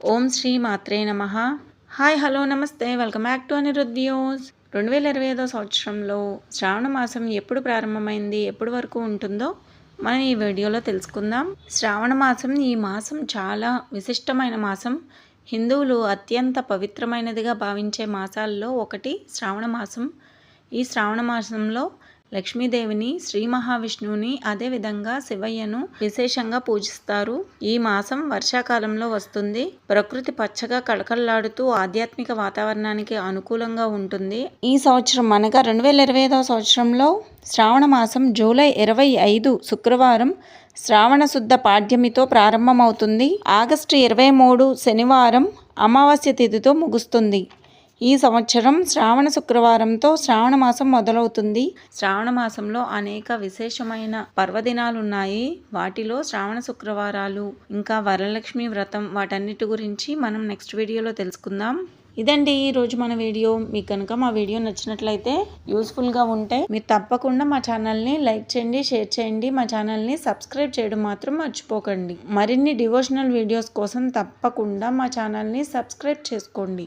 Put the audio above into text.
ఓం శ్రీ మాత్రే నమ. హాయ్ హలో నమస్తే. Welcome back to Anirudh views రెండు వేల ఇరవై ఐదో సంవత్సరంలో శ్రావణ మాసం ఎప్పుడు ప్రారంభమైంది ఎప్పుడు వరకు ఉంటుందో మనం ఈ వీడియోలో తెలుసుకుందాం. శ్రావణ మాసం ఈ మాసం చాలా విశిష్టమైన మాసం. హిందువులు అత్యంత పవిత్రమైనదిగా భావించే మాసాల్లో ఒకటి శ్రావణ మాసం. ఈ శ్రావణ మాసంలో లక్ష్మీదేవిని శ్రీ మహావిష్ణువుని అదేవిధంగా శివయ్యను విశేషంగా పూజిస్తారు. ఈ మాసం వర్షాకాలంలో వస్తుంది. ప్రకృతి పచ్చగా కళకళలాడుతూ ఆధ్యాత్మిక వాతావరణానికి అనుకూలంగా ఉంటుంది. ఈ సంవత్సరం అనగా రెండు వేల ఇరవై ఐదవ సంవత్సరంలో శ్రావణ మాసం జూలై ఇరవై ఐదు శుక్రవారం శ్రావణ శుద్ధ పాడ్యమితో ప్రారంభమవుతుంది. ఆగస్టు ఇరవై మూడు శనివారం అమావాస్య తిథితో ముగుస్తుంది. ఈ సంవత్సరం శ్రావణ శుక్రవారంతో శ్రావణ మాసం మొదలవుతుంది. శ్రావణ మాసంలో అనేక విశేషమైన పర్వదినాలు ఉన్నాయి వాటిలో శ్రావణ శుక్రవారాలు ఇంకా వరలక్ష్మి వ్రతం వాటన్నిటి గురించి మనం నెక్స్ట్ వీడియోలో తెలుసుకుందాం. ఇదండి ఈ రోజు మన వీడియో. మీకు కనుక మా వీడియో నచ్చినట్లయితే యూస్ఫుల్గా ఉంటే మీరు తప్పకుండా మా ఛానల్ని లైక్ చేయండి షేర్ చేయండి. మా ఛానల్ని సబ్స్క్రైబ్ చేయడం మాత్రం మర్చిపోకండి. మరిన్ని డివోషనల్ వీడియోస్ కోసం తప్పకుండా మా ఛానల్ని సబ్స్క్రైబ్ చేసుకోండి.